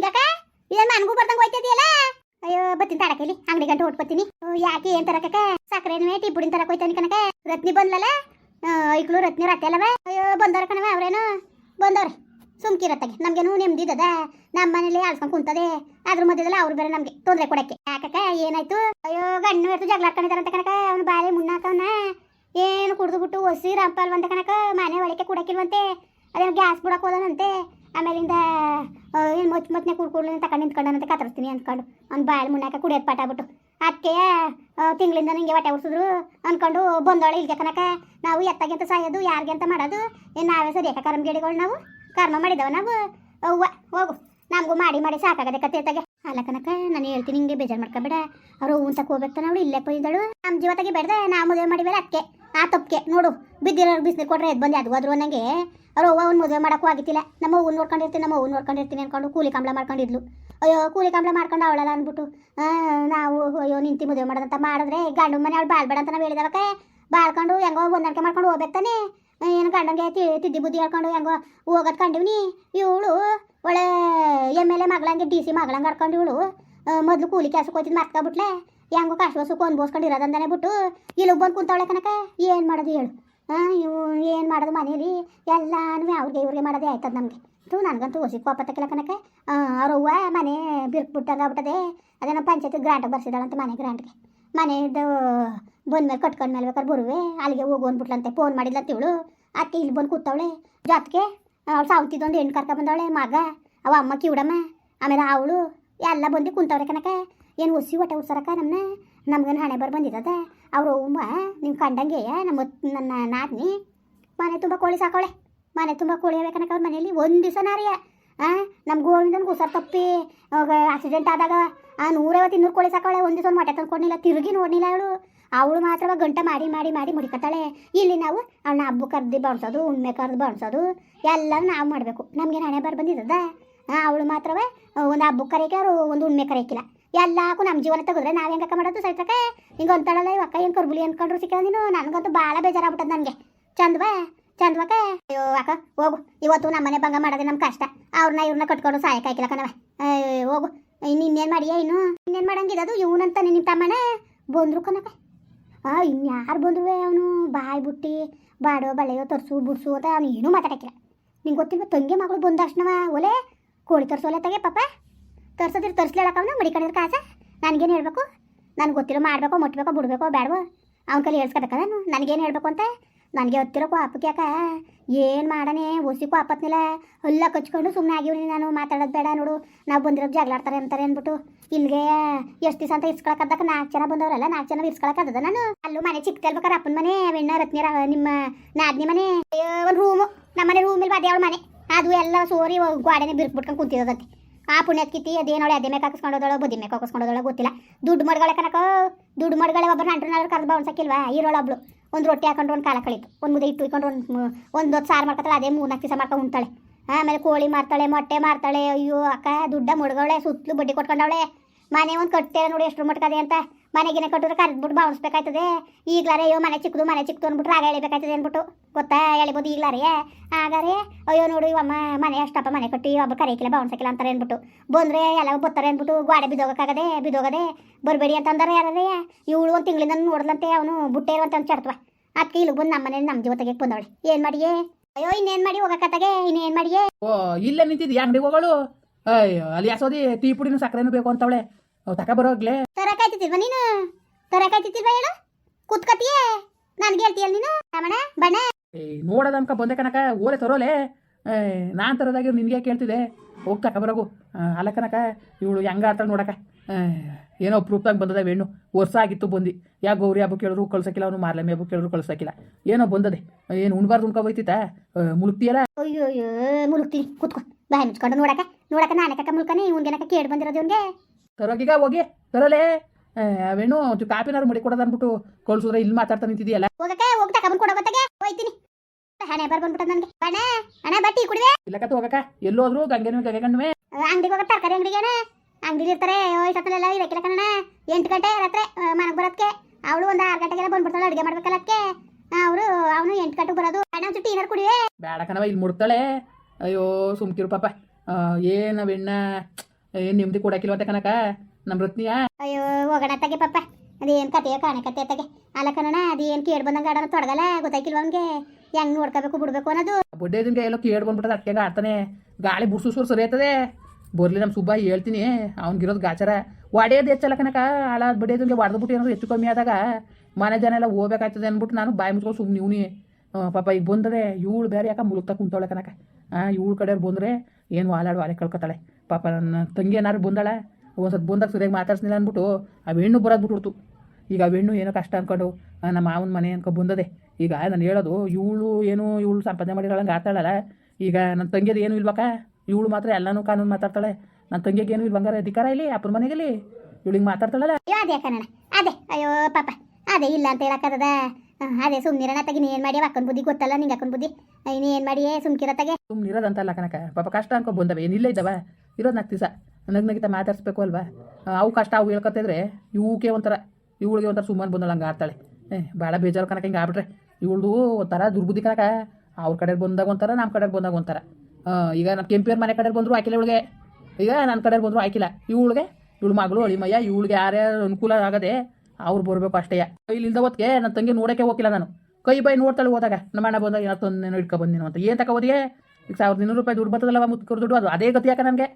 ಹಿಂಗಕ್ಕ ಇದೇನ್ ಮನ್ಗೂ ಬರ್ದಂಗ ಹೋಯ್ತಿದ್ಯಲ್ಲ? ಅಯ್ಯೋ, ಬತ್ತೀನಿ ತಡಕ ಇಲ್ಲಿ ಅಂಗಡಿ ಗಂಟು ಹೊಟ್ಕೊತೀನಿ ಯಾಕೆ ಏನ್ ತರಕ ಸಕ್ಕರೆ ಟೀ ಪುಡಿನ ತರಕ ಹೋಯ್ತಾನೆ ಕನಕ ರತ್ನಿ ಬಂದ್ಲಲ್ಲ? ಐಕ್ಳು ರತ್ನಿ ರತ್ತೆ ಅಲ್ಲವ? ಅಯ್ಯೋ, ಬಂದವ್ರ ಕಣವ ಅವ್ರೇನು? ಬಂದವ್ರೆ. ಸುಮ್ಕಿರತ್ತಾಗೆ ನಮ್ಗೇನು ನೆಮ್ಮದಿದದ ನಮ್ಮ ಮನೇಲಿ ಆಳ್ಸ್ಕೊಂಡ್ ಕುಂತದೆ. ಅದ್ರ ಮಧ್ಯದಲ್ಲಿ ಅವ್ರು ಬೇರೆ ನಮ್ಗೆ ತೊಂದರೆ ಕೊಡಕ್ಕೆ. ಯಾಕಕ್ಕ, ಏನಾಯ್ತು? ಅಯ್ಯೋ ಗಣ್ಣು ಎತ್ತು ಜಗಳಾಡ್ಕೊಂಡಿದಾರಂತ ಕಣಕ ಅವ್ನು ಬಾಳೆ ಮುನ್ನಾಕವನ್ನ ಏನು ಕುಡ್ದು ಬಿಟ್ಟು ಒಸಿ ಬಂದ ಕನಕ ಮನೆ ಒಳಕ್ಕೆ ಕುಡಕಿಲ್ವಂತೆ ಅದೇನು ಗ್ಯಾಸ್ ಬಿಡಕ್ಕೆ ಹೋದನಂತೆ. ಆಮೇಲಿಂದ ಏನು ಮೊಚ್ ಮೊಚ್ಚನೆ ಕುಡ್ಕೊಡ್ಲಿ ತಕೊಂಡು ಅಂತ ಕತ್ತರಿಸ್ತೀನಿ ಅಂದ್ಕೊಂಡು ಅವ್ನು ಬಾಳೆ ಮುನ್ನಾಕ ಕುಡಿಯೋದು ಪಾಠ ಬಿಟ್ಟು. ಅದಕ್ಕೆ ತಿಂಗಳಿಂದ ನಿಂಗೆ ಹೊಟ್ಟೆ ಉಡ್ಸಿದ್ರು ಅಂದ್ಕೊಂಡು ಬಂದೋಳೆ ಇಲ್ಗೆ ಕನಕ ನಾವು ಎತ್ತಗೆಂತ ಸಾಯೋದು ಯಾರಿಗೆ ಅಂತ ಮಾಡೋದು, ಏನು ನಾವೇ ಸರಿ ಯಾಕೆ ಕರ್ಮಗೇಡಿಗಳು ನಾವು? ಕರ್ಮ ಮಾಡಿದವ ನಾವು? ಅವ್ವ, ಹೋಗು. ನಮಗೂ ಮಾಡಿ ಮಾಡಿ ಸಾಕಾಗದೆ ಕತೆ ತಗೆ ಅಲ್ಲ ಕನಕ ನಾನು ಹೇಳ್ತೀನಿ, ಹಿಂಗೆ ಬೇಜಾರು ಮಾಡ್ಕೊಬೇಡ. ಅವರು ಹೂವು ಅಂತ ಹೋಗ್ಬೇಕು ಅವಳು ಇಲ್ಲೇ ಪೊಯ್ದಳು. ನಮ್ಮ ಜೀವ ಬೇಡ್ದೆ ನಾ ಮದುವೆ ಮಾಡಿಬೇಡ ಅದಕ್ಕೆ ಆ ತಪ್ಪಿಗೆ ನೋಡು. ಬಿದ್ದಿರೋರು ಬಿಸಿಲು ಕೊಟ್ರೆ ಎದ್ದು ಬಂದು, ಅದು ಹೋದ್ರು ನನಗೆ ಅವ್ರು ಅವ್ವ, ಅವ್ನು ಮದುವೆ ಮಾಡೋಕ್ಕೂ ಆಗಿತ್ತಿಲ್ಲ. ನಮ್ಮ ಹೂವು ನೋಡ್ಕೊಂಡಿರ್ತೀನಿ, ನಮ್ಮ ಹೂವು ನೋಡ್ಕೊಂಡಿರ್ತೀನಿ ಅನ್ಕೊಂಡು ಕೂಲಿ ಕಂಬಳ ಮಾಡ್ಕೊಂಡಿದ್ಲು. ಅಯ್ಯೋ, ಕೂಲಿ ಕಂಬಳ ಮಾಡ್ಕೊಂಡು ಅವಳಲ್ಲ ಅಂದ್ಬಿಟ್ಟು ನಾವು, ಅಯ್ಯೋ, ನಿಂತಿ ಮದುವೆ ಮಾಡೋದಂತ ಮಾಡಿದ್ರೆ ಗಂಡು ಮನೆ ಅವಳು ಬಾಳ್ಬೇಡ ಅಂತ ನಾವು ಹೇಳಿದವಕ್ಕೆ ಬಾಳ್ಕೊಂಡು ಹೆಂಗೋ ಹೊಂದಾಣಿಕೆ ಮಾಡ್ಕೊಂಡು ಹೋಗ್ಬೇಕು ತಾನೆ. ಏನು ಗಂಡಂಗೆ ತಿದ್ದಿ ಬುದ್ಧಿ ಹೇಳ್ಕೊಂಡು ಹೆಂಗೋ ಹೋಗೋದು ಕಂಡಿವ್ನಿ ಇವಳು ಒಳ್ಳೆ ಎಂ ಎಲ್ ಎ ಮಗಳಂಗೆ ಡಿ ಸಿ ಮಗಳಂಗೆ ಆಡ್ಕೊಂಡು ಇವಳು ಮೊದಲು ಕೂಲಿ ಕೆಲಸಕ್ಕೆ ಹೋಗ್ತಿದ್ದು ಮರ್ತ್ಕೊಬಿಟ್ಲೆ ಹೆಂಗೋ ಕಷ್ಟ ಸುಖ ಬೋಸ್ಕೊಂಡು ಇರೋದಂತಾನೆ ಬಿಟ್ಟು, ಇಲ್ಲಿಗೆ ಬಂದು ಕುಂತವಳೆ ಕನಕ ಏನು ಮಾಡೋದು ಹೇಳು. ಇವು ಏನು ಮಾಡೋದು ಮನೇಲಿ? ಎಲ್ಲಾನು ಅವ್ರಿಗೆ ಇವ್ರಿಗೆ ಮಾಡೋದೇ ಆಯ್ತದ ನಮಗೆ. ತು ನನಗಂತೂ ಹೊಸಿ ಕೋಪ ತಕ್ಕಿಲ್ಲ ಕನಕ ಅವ್ರ ಅವ್ವ ಮನೆ ಬಿರ್ಕ್ಬಿಟ್ಟಂಗೆ ಆಗ್ಬಿಟ್ಟದೆ. ಅದೇನೋ ಪಂಚಾಯತ್ ಗ್ರಾಂಟ್ ಬರ್ಸಿದಾಳಂತೆ ಮನೆ ಗ್ರಾಂಟ್ಗೆ. ಮನೆದು ಬಂದ್ಮೇಲೆ ಕಟ್ಕೊಂಡ್ ಮೇಲೆ ಬೇಕಾದ್ರೆ ಬರುವೆ. ಅಲ್ಲಿಗೆ ಹೋಗು ಅಂದ್ಬಿಟ್ಲಂತೆ. ಫೋನ್ ಮಾಡಿಲ್ಲ ಇವಳು. ಅತ್ತೆ ಇಲ್ಲಿ ಬಂದು ಕೂತವಳೆ. ಜೊತೆಗೆ ಅವಳು ಸಾವಂತಿದ್ದೊಂದು ಹೆಣ್ಣು ಕರ್ಕ ಬಂದವಳೆ, ಮಗ, ಅವ ಅಮ್ಮ ಕಿವಡಮ್ಮ, ಆಮೇಲೆ ಅವಳು, ಎಲ್ಲ ಬಂದು ಕುಂತವ್ರೆ ಕನಕ ಏನು ಹೊಸಿ ಹೊಟ್ಟೆ ಉಡ್ಸರಕ್ಕ ನಮ್ಮನ್ನ ನಮ್ಗೇನು ಹಣೆ ಬರ್ ಬಂದಿದ್ದದ? ಅವರು ಉಮ್ಮ ನಿಮ್ಮ ಕಂಡಂಗೆ ನಮ್ಮ ನನ್ನ ನಾದ್ನಿ. ಮನೆ ತುಂಬ ಕೋಳಿ ಸಾಕೋಳೆ. ಮನೆ ತುಂಬ ಕೋಳಿ ಅವೆ ಕನಕ ಅವ್ರ ಮನೇಲಿ. ಒಂದು ದಿವಸ ನಾರಿಯ. ಹಾಂ ನಮ್ಮ ಗೋವಿಂದನ ಹುಷಾರ್ ತಪ್ಪಿ ಆಕ್ಸಿಡೆಂಟ್ ಆದಾಗ, ಆ ನೂರೈವತ್ತು ಇನ್ನೂರು ಕೋಳಿ ಸಾಕೋಳೆ ಒಂದು ದಿವಸ ಮೊಟ್ಟೆ ತಂದ್ಕೊಂಡಿಲ್ಲ ತಿರುಗಿ ನೋಡಲಿಲ್ಲ ಅವಳು. ಅವಳು ಮಾತ್ರ ಗಂಟೆ ಮಾಡಿ ಮಾಡಿ ಮಾಡಿ ಮುಡಿಕತ್ತಾಳೆ. ಇಲ್ಲಿ ನಾವು ಅವಳನ್ನ ಹಬ್ಬ ಕರ್ದು ಬಣ್ಸೋದು, ಉಣ್ಮೆ ಕರ್ದು ಬಣ್ಸೋದು ಎಲ್ಲ ನಾವು ಮಾಡಬೇಕು. ನಮಗೇನು ಹಣೆ ಬರ್ ಬಂದಿದ್ದದ? ಅವಳು ಮಾತ್ರವೇ ಒಂದು ಹಬ್ಬಕ್ಕೆ ಕರೆಯಕ್ಕೆ ಅವರು ಒಂದು ಉಣ್ಮೆ ಕರೆಯಕ್ಕಿಲ್ಲ. ಎಲ್ಲಕ್ಕೂ ನಮ್ಮ ಜೀವನ ತೆಗೆದ್ರೆ ನಾವು ಹೆಂಗಕ್ಕ ಮಾಡೋದು ಸೈತಕ್ಕೆ ಹಿಂಗೆ ಅಂತಾಳಲ್ಲ ಇವಕ್ಕ ಏನು ಕರ್ಬುಲಿ ಅನ್ಕೊಂಡ್ರು ಸಿಕ್ಕ ನೀನು? ನನಗಂತೂ ಭಾಳ ಬೇಜಾರಾಗ್ಬಿಟ್ಟದ ನನಗೆ. ಚಂದ್ವಾ? ಚಂದ್ವಕ್ಕ ಅಯ್ಯೋ ಅಕ್ಕ ಹೋಗು. ಇವತ್ತು ನಮ್ಮ ಮನೆ ಭಂಗ ಮಾಡೋದೇ ನಮ್ಮ ಕಷ್ಟ. ಅವ್ರನ್ನ ಇವ್ರನ್ನ ಕಟ್ಕೊಂಡು ಸಾಯಕ್ಕಾಯ್ಕಿಲ್ಲ ಕಣವ ಅಯ್ಯೋ, ಹೋಗು. ಇನ್ನು ಇನ್ನೇನು ಮಾಡಿಯ ಇನ್ನು? ಇನ್ನೇನು ಮಾಡಂಗಿದದು ಇವನಂತ ನಿಮ್ಮ ತಮ್ಮನೆ? ಬಂದ್ರು ಕನಕ ಆ ಇನ್ಯಾರು ಬಂದ್ರು ಅವನು? ಬಾಯಿ ಬುಟ್ಟಿ ಬಾಡೋ ಬಳೆಯೋ ತರ್ಸು ಬುಡ್ಸು ಅಂತ ಅವನು ಏನೂ ಮಾತಾಡಕ್ಕಿಲ್ಲ. ನಿಂಗೆ ಗೊತ್ತಿಲ್ವ ತಂಗಿ ಮಗಳು ಬಂದ ಅಷ್ಟನವ ಒಲೆ? ಕೋಳಿ ತರ್ಸೋಲೆ ತಗೆ ಪಾಪ. ತರ್ಸೋದಿರ್ ಮಡಿ ಮಡಿಕೊಂಡಿರೋ ಕಾಸ ನನಗೇನು ಹೇಳ್ಬೇಕು? ನನಗೆ ಗೊತ್ತಿರೋ ಮಾಡಬೇಕೋ, ಮುಟ್ಬೇಕೋ, ಬಿಡ್ಬೇಕೋ ಬೇಡವೋ ಅವ್ನ ಕೈಲಿ ಹೇಳ್ಸ್ಕೊಬೇಕಲ್ಲ ನನಗೇನು ಹೇಳ್ಬೇಕು ಅಂತ? ನನಗೆ ಹತ್ತಿರೋ ಅಪ್ಪಕ್ಯಾಕ ಯಾಕ? ಏನು ಮಾಡನೆ ಒಸಿ ಅಪ್ಪತ್ನಿಲ್ಲ ಹುಲ್ಲ ಕಚ್ಕೊಂಡು ಸುಮ್ಮನೆ ಆಗಿವ್ರಿ ನಾನು. ಮಾತಾಡೋದು ಬೇಡ ನೋಡು. ನಾವು ಬಂದಿರೋದು ಜಗಳಾಡ್ತಾರೆ ಅಂತಾರೆ ಅಂದ್ಬಿಟ್ಟು. ಇಲ್ಲಿಗೆ ಎಷ್ಟು ದಿವಸ ಅಂತ ಇರ್ಸ್ಕೊಳಕ್ಕದ್ದಕ್ಕೆ ನಾಲ್ಕು ಜನ ಬಂದವರಲ್ಲ ನಾಲ್ಕು ಜನ ಇಸ್ಕೊಳಕ್ಕದ ನಾನು? ಅಲ್ಲೂ ಮನೆ ಚಿಕ್ಕ ಚಿಕ್ಕದಲ್ಬೇಕಾರೆ ಅಪ್ಪನ ಮನೆ ಬೆಣ್ಣ ರತ್ನಿರ ನಿಮ್ಮ ನಾದ್ನಿ ಮನೆ. ಒಂದು ರೂಮು ನಮ್ಮನೆ ರೂಮಿಲ್ ಅದೇ ಅವಳ ಮನೆ. ಅದು ಎಲ್ಲ ಸೋರಿ, ಗೋಡೆನೆ ಬಿರ್ಕ್ಬಿಟ್ಕೊಂಡು ಕುಂತಿರೋದಂತೆ ಆ ಪುಣ್ಯದ ಕಿತ್ತಿ ನೋಡಿ ಅದೇ ಮೇಲೆ ಹಾಕಿಸ್ಕೊಂಡೋದಳು, ಬುದ್ಧಿ ಮೇಲೆ ಹಾಕಿಸ್ಕೊಂಡೋದಳು ಗೊತ್ತಿಲ್ಲ. ದುಡ್ಡು ಮಡ್ಗಳ ಕನಕ, ದುಡ್ಡು ಮಡ್ಗಳ ಒಬ್ಬರು ನಂಟ್ರನಾದ್ರು ಕರ್ದು ಬೌನ್ಸಕ್ಕಿಲ್ವಾ ಈರೋಳೊಬ್ಳು ಒಂದು ರೊಟ್ಟಿ ಹಾಕೊಂಡು ಒಂದು ಕಾಲ ಕಳೀತು. ಒಂದು ಮುದ್ದೆ ಇಟ್ಟು ಇಟ್ಕೊಂಡು ಒಂದು ಒಂದು ಹೊತ್ತು ಸಾರು ಮಾಡ್ಕೊತಾಳೆ, ಅದೇ ಮೂರು ನಾಲ್ಕು ದಿವಸ ಮಾಡ್ಕೊಂಡು ಉಣ್ತಾಳೆ. ಆಮೇಲೆ ಕೋಳಿ ಮಾರ್ತಾಳೆ, ಮೊಟ್ಟೆ ಮಾರ್ತಾಳೆ, ಅಯ್ಯೋ ಅಕ್ಕ, ದುಡ್ಡ ಮುಡ್ಗವಳೆ ಸುತ್ತಲೂ ಬಡ್ಡಿ ಕೊಟ್ಕೊಂಡವಳೆ. ಮನೆ ಒಂದು ಕಟ್ತೇವೆ ನೋಡಿ ಎಷ್ಟು ಮಟ್ಕದೆ ಅಂತ. ಮನೆಗಿನ ಕಟ್ಟಿದ್ರೆ ಕರೆದ್ಬಿಟ್ಟು ಬಾವಿಸ್ಬೇಕಾಯ್ತದೆ ಈಗ್ಲಾರೆ ಅಯ್ಯೋ ಮನೆ ಚಿಕ್ಕದು ಮನೆ ಚಿಕ್ಕದು ಅಂದ್ಬಿಟ್ಟು ರಾಗ ಎಳಿಬೇಕಾಯ್ತದೆ ಅಂದ್ಬಿಟ್ಟು. ಗೊತ್ತಾ ಎಳಿಬೋದು ಈಗ್ಲಾರೆ. ಆಗಾರೆ ಅಯ್ಯೋ ನೋಡು ಇವಮ್ಮ ಮನೆ ಅಷ್ಟಪ್ಪ ಮನೆ ಕಟ್ಟಿ ಒಬ್ಬ ಕರೆಯಕ್ಕಿಲ್ಲ ಬಾವನ್ಸಕ್ಕಿಲ್ಲ ಅಂತಾರೆ ಅಂದ್ಬಿಟ್ಟು. ಬಂದರೆ ಎಲ್ಲ ಬರ್ತಾರೆ ಅಂದ್ಬಿಟ್ಟು ಗಾಡಿ ಬಿದ್ದೋಗಕ್ಕಾಗದೆ, ಬಿದ್ದೋಗದೆ ಬರಬೇಡಿ ಅಂತ ಅಂದಾರೆ ಯಾರೇ ಇವಳು ಒಂದು ತಿಂಗಳಿಂದ ನೋಡ್ಲಂತೆ ಅವನು ಬುಟ್ಟೆ ಇರುವಂತ ಚಡ್ತವ. ಅದಕ್ಕೆ ಬಂದು ನಮ್ಮ ಮನೆ ನಮ್ಮ ಜೀವತೆಗೆ ಬಂದವಳೆ. ಏನು ಮಾಡಿಯೇ? ಅಯ್ಯೋ ಇನ್ನೇನು ಮಾಡಿ ಹೋಗಕ್ಕತ್ತಾಗೆ ಇನ್ನೇನು ಮಾಡಿಯೇ? ಓ, ಇಲ್ಲ ನಿಂತಿದ್ಯಾ ಅಂಗಡಿಗೆ ಹೋಗೋಳು? ಅಯ್ಯೋ, ಅಲ್ಲಿ ಯಾಸೋದಿ, ಟೀ ಪುಡಿನೂ ಸಕ್ಕರೆನೂ ಬೇಕು ಅಂತವಳೆ. ಅವ್ ತಕ ಬರೋಗ್ಲೆ ತರಕಾಯ್ತಿಲ್ವ ನೀನು? ತರಕಾಯ್ತಿಲ್ವ ಹೇಳು? ಕುತ್ಕತಿಯೇ? ನನ್ಗೆ ಹೇಳ್ತೀಯಲ್ಲ ನೀನು. ರಮಣ ಬಣ್ಣ. ಏ ನೋಡೋದ ಅನ್ಕ ಬಂದೆ ಕನಕ ಓಲೆ ತರೋಲೆ. ನಾನ್ ನಾನು ತರೋದಾಗಿ ನಿನ್ಗ್ಯಾಕ್ ಹೇಳ್ತಿದೆ ಹೋಗ್ ತಕ ಬರೋಗು. ಅಲ್ಲ ಕನಕ ಇವಳು ಹೆಂಗ ಆಡ್ತಾಳೆ ನೋಡಕ. ಏನೋ ಪ್ರೂಫ್ದಾಗ ಬಂದದ ಹೆಣ್ಣು. ವರ್ಷ ಆಗಿತ್ತು ಬಂದು. ಯಾ ಗೌರಿ ಹಬ್ಬ ಕೇಳಿದ್ರು ಕಳ್ಸಕ್ಕಿಲ್ಲ ಅವನು ಮಾರ್ಲಮ್ಮಿ ಹಬ್ಬ ಕೇಳಿದ್ರು ಕಳ್ಸಕ್ಕಿಲ್ಲ ಏನೋ ಬಂದದೆ. ಏನು ಉಣ್ಬಾರ್ದು ಉಣ್ಕೊ ಬೈತಿತ್ತ ಮುಳುಗ್ತೀಯಲ್ಲ? ಅಯ್ಯೋ ಮುಳುಗ್ತೀನಿ. ಕುತ್ಕೊ. ಬಾಯ್ ಮುಚ್ಕೊಂಡು ನೋಡಕ. ನೋಡಕ ನಾನೇ ಮುಲ್ಕನೇ ಇವನ್ ಇವ್ನಿಗೆ ಕೇಳಿ ಬಂದಿರೋದು ಇವ್ನಿಗೆ. ತರೋಗೀಗ ಹೋಗಿ ತರಲೇ. ಅವೇನು ಒಂಚು ಕಾಪಿನಾರು ಮಡಿ ಕೊಡೋದು ಅಂದ್ಬಿಟ್ಟು ಕಳ್ಸಿದ್ರೆ ಇಲ್ಲಿ ಮಾತಾಡ್ತಾ ನಿಂತಿದೆಯಲ್ಲ? ಹೋಗಕ್ಕೆ ಹೋಗಿ ಕೊಡೋ ಗೊತ್ತಾಗೆ? ಹೋಯ್ತೀನಿ. ಹಣೆ ಬರ್ ಬಂದ್ಬಿಟ್ಟ ನನಗೆ. ಬಣ್ಣ ಅಣ್ಣ ಬಟ್ಟಿ ಕುಡಿವೆ. ಇಲ್ಲಕತ್ತು ಹೋಗಕ್ಕ. ಎಲ್ಲೋದ್ರು ಗಂಗೆನೂ ಗಂಗೆ ಕಣ್ಮೆ ಅಂಗಡಿಗೆ ಹೋಗ ತರಕಾರಿ ಅಂಗಡಿಗೆ ಅಂಗಡಿಲಿ ಇರ್ತಾರೆ ಹೋಯ್ತಲ್ಲ ಇರಕ್ಕಿಲ್ಲ ಕಣ ಎಂಟು ಗಂಟೆ ರಾತ್ರಿ ಮನೆಗೆ ಬರೋದಕ್ಕೆ ಅವಳು ಒಂದು ಆರು ಗಂಟೆಗೆಲ್ಲ ಬಂದ್ಬಿಡ್ತಾಳೆ ಅಡುಗೆ ಮಾಡ್ಬೇಕಲ್ಲ ಅದಕ್ಕೆ ಅವರು ಅವನು ಎಂಟು ಗಂಟೆಗೆ ಬರೋದು. ಅಣ್ಣ ಚುಟ್ಟಿ ಟೀನರ್ ಕುಡಿವೆ. ಬೇಡ ಕಣವ ಇಲ್ಲಿ ಮುಡ್ತಾಳೆ ಅಯ್ಯೋ ಸುಮ್ಕಿರು ಪಾಪ. ಏನು ನಿಮ್ದು ನೆಮ್ಮದಿ ಕೊಡಕ್ಕಿಲ್ವಂತೆ ಕನಕ ನಮ್ಮ ರತ್ನಿಯ? ಅಯ್ಯೋ ಹೋಗೋಣ ತಗೆ ಪಪ್ಪ. ಅದೇನು ಕತೆಯ ಕಾಣೆ ಕತೆ ತಗೆ. ಅಲ್ಲ ಕಣ ಅದೇನು ಕೇಳಿ ಬಂದಂಗೆ ಆಡೋಣ ತೊಡಗಲ್ಲ? ಗೊತ್ತಾಗಿಲ್ವ ಅವ್ನಿಗೆ? ಹೆಂಗ್ ನೋಡ್ಕೋಬೇಕು ಬಿಡ್ಬೇಕು ಅನ್ನೋದು? ಬಡ್ಡೆದಿಂಗೆ ಎಲ್ಲೋ ಕೇಳಿ ಬಂದ್ಬಿಟ್ಟದ ಅಟ್ಕೆಗ ಆಡ್ತಾನೆ. ಗಾಳಿ ಬುಡ್ಸು ಸುರ್ ಆಯ್ತದೆ ಬರ್ಲಿ ನಮ್ಮ ಸುಬ್ಬ ಹೇಳ್ತೀನಿ. ಅವ್ನಿಗಿರೋದು ಗಾಚಾರ. ಒಡೆಯೋದು ಹೆಚ್ಚಲ್ಲ ಕನಕ ಆಳ ಬಡ್ಡೆದಿಂಗೆ ಹೊಡೆದ್ಬಿಟ್ಟು ಏನಾದ್ರು ಹೆಚ್ಚು ಕಮ್ಮಿ ಆದಾಗ ಮನೆ ಜನ ಎಲ್ಲ ಹೋಗ್ಬೇಕಾಯ್ತದೆ ಅಂದ್ಬಿಟ್ಟು ನಾನು ಬಾಯಿ ಮುಚ್ಕೊಂಡು ಸುಮ್ಮನೆ ನೀವು ಪಾಪ ಈಗ ಬಂದರೆ ಇವಳು ಬೇರೆ ಯಾಕೆ ಮುಳುಗ್ತಾ ಕುಂತವಳೆ ಕನಕ ಹಾಂ ಇವಳು ಕಡೆಯವ್ರು ಬಂದರೆ ಏನು ವಾಲಾಡು ವಾಲೆ ಕಳ್ಕೊತಾಳೆ. ಪಾಪ ನನ್ನ ತಂಗಿ ಏನಾದ್ರು ಬಂದಾಳೆ? ಒಂದು ಸ್ವಲ್ಪ ಬಂದಾಗ ಸರಿಯಾಗಿ ಮಾತಾಡ್ಸ್ನಿಲ್ಲ ಅಂದ್ಬಿಟ್ಟು ಆ ಹೆಣ್ಣು ಬರೋದು ಬಿಟ್ಬಿಡ್ತು. ಈಗ ಆ ಹೆಣ್ಣು ಏನೋ ಕಷ್ಟ ಅನ್ಕೊಂಡು ನಮ್ಮ ಮಾವನ ಮನೆ ಅನ್ಕೊ ಬಂದದೆ. ಈಗ ನಾನು ಹೇಳೋದು ಇವಳು ಏನು ಇವಳು ಸಂಪಾದನೆ ಮಾಡಿರೋಳಂಗೆ ಆಡ್ತಾಳಲ್ಲ ಈಗ ನನ್ನ ತಂಗಿಯದು ಏನು ಇಲ್ವಾಕ ಇವಳು ಮಾತ್ರ ಎಲ್ಲನೂ ಕಾನೂನು ಮಾತಾಡ್ತಾಳೆ. ನನ್ನ ತಂಗಿಗೆ ಏನು ಬಂಗಾರ ಅಧಿಕಾರ ಇಲ್ಲಿ ಅಪ್ಪನ ಮನೆಗಲ್ಲಿ? ಇವಳಿಗೆ ಮಾತಾಡ್ತಾಳಲ್ಲ? ಅದೇ ಕಣಣ ಅದೇ ಅಯ್ಯೋ ಪಾಪ. ಅದೇ ಇಲ್ಲ ಅಂತ ಹೇಳಕ್ಕದ ಅದೇ ಸುಮ್ಮನಿರೋಣ ತಗಿ ನೀನ್ ಮಾಡಿ ಅಕ್ಕನ ಬುದ್ಧಿ ಗೊತ್ತಲ್ಲ ನಿಂಗೆ ಅಕ್ಕನ ಬುದ್ಧಿ? ಏನ್ ಮಾಡಿ ಸುಮ್ಕಿರ ತಗೆ? ಸುಮ್ಮನೆ ಇರೋದಂತಲ್ಲ ಕನಕ ಪಾಪ ಕಷ್ಟ ಅನ್ಕೊ ಬಂದವೆ. ಏನಿಲ್ಲ ಇದ್ದಾವ? ಇರೋದು ನಾಲ್ಕು ದಿವಸ. ನಗ್ ನಗಿತ ಮಾತಾಡಿಸ್ಬೇಕು ಅಲ್ವಾ? ಅವು ಕಷ್ಟ ಅವು ಹೇಳ್ಕೊತಿದ್ರೆ ಇವಕ್ಕೆ ಒಂಥರ, ಇವಳಿಗೆ ಒಂಥರ ಸುಮ್ಮನೆ ಬಂದಳು ಹಂಗೆ ಆಡ್ತಾಳೆ. ಏ ಭಾಳ ಬೇಜಾರು ಕನಕ ಹಿಂಗೆ ಆಗ್ಬಿಟ್ರೆ. ಇವಳ್ದು ಒಂಥರ ದುರ್ಬುದ್ಧಿ ಕನಕ ಅವ್ರ ಕಡೆ ಬಂದಾಗ ಒಂಥರ ನಮ್ಮ ಕಡೆ ಬಂದಾಗ ಒಂಥರ. ಈಗ ನಮ್ಮ ಕೆಂಪಿಯರ್ ಮನೆ ಕಡೆ ಬಂದರು ಆಕಿಲ್ಲ ಇವಳಿಗೆ. ಈಗ ನನ್ನ ಕಡೆ ಬಂದರು ಆಕಿಲ್ಲ ಇವಳಿಗೆ, ಇವಳು ಮಗಳು, ಅಳಿಮಯ್ಯ, ಇವಳಿಗೆ ಯಾರ್ಯಾರು ಅನುಕೂಲ ಆಗದೆ ಅವ್ರು ಬರಬೇಕು ಅಷ್ಟೇ. ಇಲ್ಲಿಂದ ಹೊತ್ತಿಗೆ ನನ್ನ ತಂಗಿ ನೋಡೋಕೆ ಹೋಗಿಲ್ಲ ನಾನು. ಕೈ ಬೈ ನೋಡ್ತಾಳೆ ಹೋದಾಗ, ನಮ್ಮ ಅಣ್ಣ ಬಂದಾಗ ಏನೋ ತಂದೇನೋ ಇಟ್ಕೊ ಬಂದೇನೋ ಅಂತ. ಏನು ತಗೋದಿಯೇ ಈಗ ಸಾವಿರದ ಇನ್ನೂರು ರೂಪಾಯಿ ದುಡ್ಡು ಬರ್ತದಲ್ಲ ಮುತ್ಕರು ದುಡ್ಡು ಅದು ಅದೇ ಗತಿ ಯಾಕೆ ನನಗೆ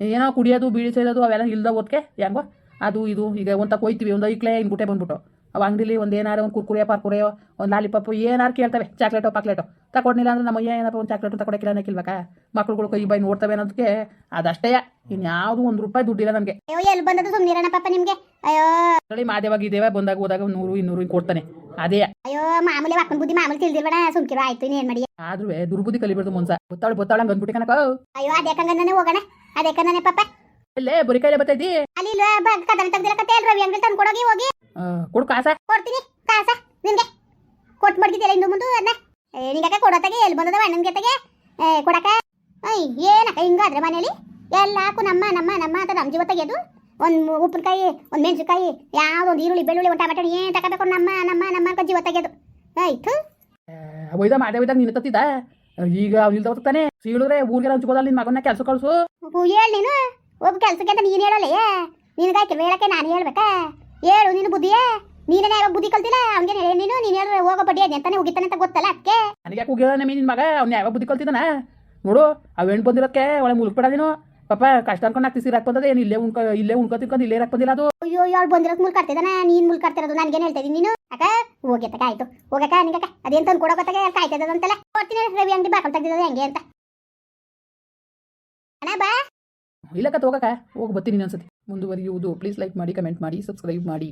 ಏನೋ ಕುಡಿಯೋದು ಬೀಳಿ ಸೇರೋದು ಅವೆಲ್ಲ ಇಲ್ದ ಓದ್ಕೆ ಹೆಂಗೋ? ಅದು ಇದು ಈಗ ಒಂದು ಕೊಯ್ತೀವಿ ಒಂದು ಐಕ್ಲೆ ಇನ್ನು ಗುಟೆ ಬಂದ್ಬಿಟ್ಟು. ಅವ ಅಂಗಡಿಲಿ ಒಂದು ಏನಾರು ಒಂದು ಕುರ್ಕುರಿಯೋ ಪಾರ್ಕುರೆಯೋ ಒಂದು ಲಾಲಿಪಾಪು ಏನಾರು ಕೇಳ್ತವೆ ಚಾಕ್ಲೇಟೋ ಪಾಕ್ಲೇಟೋ. ತಗೊಂಡಿಲ್ಲ ಅಂದ್ರೆ ನಮ್ಮ ಏನಪ್ಪ ಒಂದು ಚಾಕ್ಲೇಟು ತಗೊಳಕಿಲ್ಲ ಅನ್ನಕ್ಕಿಲ್ಬೇಕಾ ಮಕ್ಳುಗಳು ಕೈ ಬೈ ನೋಡ್ತವೆ ಅನ್ನೋದಕ್ಕೆ ಅದಷ್ಟೇ. ಇನ್ಯಾವುದು ಒಂದು ರೂಪಾಯಿ ದುಡ್ಡಿಲ್ಲ ನನಗೆ ಅಯ್ಯೋ ಎಲ್ಲಿ ಬಂದದ್ದು ಪಾಪ ನಿಮಗೆ? ಅಯ್ಯೋ. ನೋಡಿ ಮಾದೇವಾಗಿದ್ದೇವೆ ಬಂದಾಗ ಹೋದಾಗ ನೂರು ಇನ್ನೂರು ಹಿಂಗೆ ಕೊಡ್ತಾನೆ. ಅದೇ. ಅಯ್ಯೋ ಮಾಮೂಲಿ ಅಕ್ಕನ ಬುದ್ಧಿ ಮಾಮೂಲಿ ತಿಳಿದಿಲ್ಬೇಡ ಸುಮ್ಕಿರೋ ಆಯ್ತು ಏನ್ ಮಾಡಿ ಆದ್ರೂ ದುರ್ಬುದ್ಧಿ ಕಲಿಬಾರ್ದು ಮನ್ಸ. ಗೊತ್ತಾಳು ಗೊತ್ತಾಳ ಹಂಗೆ ಅಂದ್ಬಿಟ್ಟು ಕನಕ ಅಯ್ಯೋ ಅದೇ ಕಂಗನೇ ಹೋಗೋಣ ಅದೇ ಕಂಗನೇ ಪಾಪ ಇಲ್ಲೇ ಬರೀ ಕೈಲೇ ಬರ್ತೈತಿ ಅಲ್ಲಿ ಇಲ್ಲ ಕದನ ತೆಗ್ದಿಲ್ಲ ಕತೆ ರವಿ ಅಂಗಡಿ ತಂದು ಕೊಡೋಗಿ ಹೋಗಿ. ಕೊಡು ಕಾಸ. ಕೊಡ್ತೀನಿ ಕಾಸ ನಿನ್ಗೆ. ಕೊಟ್ಟು ಮಡ್ಗಿದ್ದಿಲ್ಲ ಇನ್ನು ಮುಂದೆ ಅದನ್ನ ನಿಂಗಕ್ಕೆ ಕೊಡೋತಾಗೆ ಎಲ್ಲಿ ಬಂದದ ಅಣ್ಣನ ಜೊತೆಗೆ ಏ ಕೊಡಕ ಏನಕ್ಕ ಹಿಂಗಾದ್ರೆ ಮನೇಲಿ? ಎಲ್ಲಾಕು ನಮ್ಮ ನಮ್ಮ ನಮ್ಮ ಅಂತ ನಮ್ಮ ಜೀವ ತೆಗೆಯೋದು? ಒಂದು ಉಪ್ಪಿನಕಾಯಿ ಒಂದು ಮೆಣಸಿನಕಾಯಿ ಯಾವ್ದು ಒಂದು ಈರುಳ್ಳಿ ಬೆಳ್ಳುಳ್ಳಿ ಒಂದು ಟಮಾಟೋ ಏನು ತಗೋಬೇಕು ನಮ್ಮ ನಮ್ಮ ನಮ್ಮ ಅನ್ಕೊ ಜೀವ ತೆಗೆಯೋದು. ಆಯ್ತು ಒಯ್ದ ಮಾದೇ ಒಯ್ದಾಗ ನೀನು ತತ್ತಿದ್ದ? ಈಗ ಅವ್ನು ಇಲ್ದ ಹೋಗ್ತಾನೆ ಸೀಳಿದ್ರೆ ಊರಿಗೆ ಹಂಚ್ಕೋದಲ್ಲ ನಿನ್ನ ಮಗನ ಕೆಲಸ ಕಳಿಸು. ಹೇಳಿ ನೀನು. ಒಬ್ಬ ಕೆಲಸಕ್ಕೆ ಅಂತ ನೀನು ಹೇಳಲ್ಲ ನಿನಗಾಯ್ತು ಹೇಳಕ್ಕೆ ನಾನು ಹೇಳ್ಬೇಕಾ? ಹೇಳು ನೀನು ಬುದ್ಧಿಯೇ? ನೀನೇ ಯಾವಾಗ ಬುದ್ಧಿ ಕಲ್ತಿಲ್ಲ? ಅವ್ನಿಗೆ ಹೇಳಿ ನೀನು? ನೀನು ಹೇಳಿದ್ರೆ ಹೋಗೋ ಬಡ್ಡಿ ಅದೇ ಅಂತಾನೆ ಹೋಗಿತ್ತಾನೆ ಅಂತ ಗೊತ್ತಲ್ಲ ಅದಕ್ಕೆ ನನಗೆ ಯಾಕೆ ಹೋಗಿದಾನೆ ನಿನ್ನ ಮಗ? ಅವ್ನು ಯಾವಾಗ ಬುದ್ಧಿ ಕಲ್ತಿದ್ದಾನ? ನೋಡು ಅವ್ ಹೆಣ್ಣು ಬಂದಿರೋಕ್ಕೆ ಒಳ್ಳೆ ಮುಲ್ಕ್ಬೇಡ ನೀನು. ಪಾಪ ಕಷ್ಟ ಅನ್ಕೊಂಡು ಸೀರೆ ಬಂದದೆ ಏನು ಇಲ್ಲೇ ಉಣ್ಕೊ ಇಲ್ಲೇ ಉಣ್ಕೊ ತಿನ್ಕೊಂಡು ಇಲ್ಲೇ ಹಾಕ್ಬಂದಿಲ್ಲ ಅದು? ಅಯ್ಯೋ ಯಾಳು ಬಂದಿರೋದು ಮುಲ್ ಕಟ್ತಿದ್ದಾನ ನೀನ್ ಮುಲ್ ಕಟ್ತಿರೋದು ನನಗೆ ಹೇಳ್ತಾ ಇದೀನಿ ನೀನು? ಅಕ್ಕ ಹೋಗ್ಯತಕ ಆಯ್ತು. ಹೋಗಕ್ಕ ನಿಂಗಕ್ಕ ಅದೇನು ತಂದು ಕೊಡೋ ಗೊತ್ತಾಗ ಕಾಯ್ತದಂತೆಲ್ಲ ಕೊಡ್ತೀನಿ ರವಿ ಅಂಗಡಿ ಬಾಕಲ್ ತೆಗ್ದಿರೋದು ಹೆಂಗೆ ಅಂತ. ಅಣ್ಣ ಬಾ. ಇಲ್ಲಕ್ಕ ತಗೋಕ ಹೋಗಿ ಬರ್ತೀನಿ ಅನ್ಸತಿ ಮುಂದುವರಿಯುವುದು. ಪ್ಲೀಸ್ ಲೈಕ್ ಮಾಡಿ ಕಮೆಂಟ್ ಮಾಡಿ ಸಬ್ಸ್ಕ್ರೈಬ್ ಮಾಡಿ.